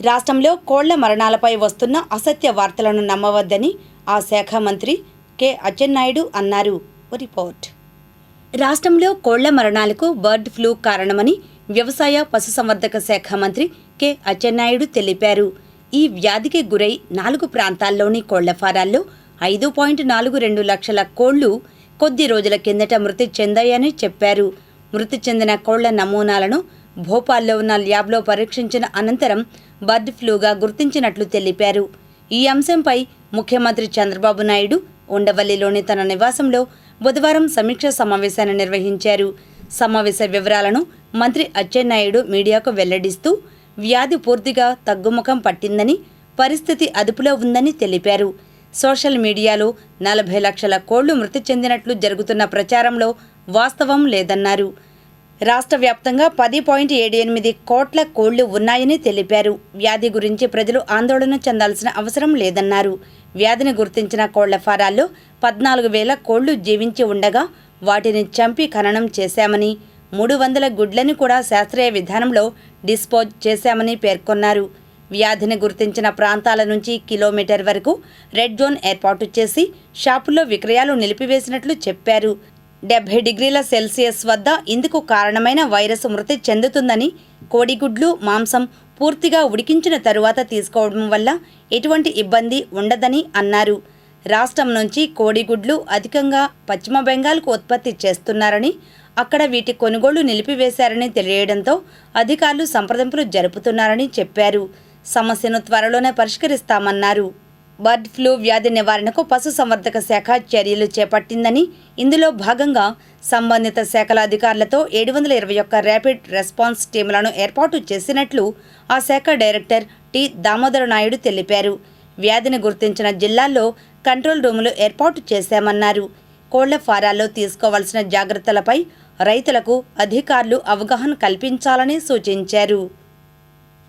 రాష్ట్రంలో కోళ్ళ మరణాలపై వస్తున్న అసత్య వార్తలను నమ్మవద్దని ఆ శాఖ మంత్రి కె. అచ్చెన్నాయుడు అన్నారు. రిపోర్ట్. రాష్ట్రంలో కోళ్ళ మరణాలకు బర్డ్ ఫ్లూ కారణమని వ్యవసాయ పశుసంవర్ధక శాఖ మంత్రి కె. అచ్చెన్నాయుడు తెలిపారు. ఈ వ్యాధికి గురై నాలుగు ప్రాంతాల్లోని కోళ్ళ ఫారాల్లో ఐదు పాయింట్ నాలుగు రెండు లక్షల కోళ్ళు కొద్ది రోజుల కిందట మృతి చెందాయని చెప్పారు. మృతి చెందిన కోళ్ళ నమూనాలను భోపాల్లో ఉన్న ల్యాబ్లో పరీక్షించిన అనంతరం బర్డ్ ఫ్లూగా గుర్తించినట్లు తెలిపారు. ఈ అంశంపై ముఖ్యమంత్రి చంద్రబాబు నాయుడు ఉండవల్లిలోని తన నివాసంలో బుధవారం సమీక్ష సమావేశాన్ని నిర్వహించారు. సమావేశ వివరాలను మంత్రి అచ్చెన్నాయుడు మీడియాకు వెల్లడిస్తూ వ్యాధి పూర్తిగా తగ్గుముఖం పట్టిందని పరిస్థితి అదుపులో ఉందని తెలిపారు. సోషల్ మీడియాలో నలభై లక్షల కోళ్ళు మృతి చెందినట్లు జరుగుతున్న ప్రచారంలో వాస్తవం లేదన్నారు. రాష్ట్ర వ్యాప్తంగా పది పాయింట్ ఏడు ఎనిమిది కోట్ల కోళ్ళు ఉన్నాయని తెలిపారు. వ్యాధి గురించి ప్రజలు ఆందోళన చెందాల్సిన అవసరం లేదన్నారు. వ్యాధిని గుర్తించిన కోళ్ళ ఫారాల్లో పద్నాలుగు వేల కోళ్ళు జీవించి ఉండగా వాటిని చంపి ఖననం చేశామని మూడు వందల గుడ్లను కూడా శాస్త్రీయ విధానంలో డిస్పోజ్ చేశామని పేర్కొన్నారు. వ్యాధిని గుర్తించిన ప్రాంతాల నుంచి కిలోమీటర్ వరకు రెడ్ జోన్ ఏర్పాటు చేసి షాపుల్లో విక్రయాలు నిలిపివేసినట్లు చెప్పారు. డెబ్బై డిగ్రీల సెల్సియస్ వద్ద ఇందుకు కారణమైన వైరస్ మృతి చెందుతుందని కోడిగుడ్లు మాంసం పూర్తిగా ఉడికించిన తరువాత తీసుకోవడం వల్ల ఎటువంటి ఇబ్బంది ఉండదని అన్నారు. రాష్ట్రం నుంచి కోడిగుడ్లు అధికంగా పశ్చిమ బెంగాల్కు ఉత్పత్తి చేస్తున్నారని అక్కడ వీటి కొనుగోలు నిలిపివేశారని తెలియడంతో అధికారులు సంప్రదింపులు జరుపుతున్నారని చెప్పారు. సమస్యను త్వరలోనే పరిష్కరిస్తామన్నారు. బర్డ్ ఫ్లూ వ్యాధి నివారణకు పశుసంవర్ధక శాఖ చర్యలు చేపట్టిందని. ఇందులో భాగంగా సంబంధిత శాఖల అధికారులతో ఏడు వందల ఇరవై ఒక్క ర్యాపిడ్ రెస్పాన్స్ టీములను ఏర్పాటు చేసినట్లు ఆ శాఖ డైరెక్టర్ టి. దామోదర నాయుడు తెలిపారు. వ్యాధిని గుర్తించిన జిల్లాల్లో కంట్రోల్ రూములు ఏర్పాటు చేశామన్నారు. కోళ్ళ ఫారాల్లో తీసుకోవాల్సిన జాగ్రత్తలపై రైతులకు అధికారులు అవగాహన కల్పించాలని సూచించారు.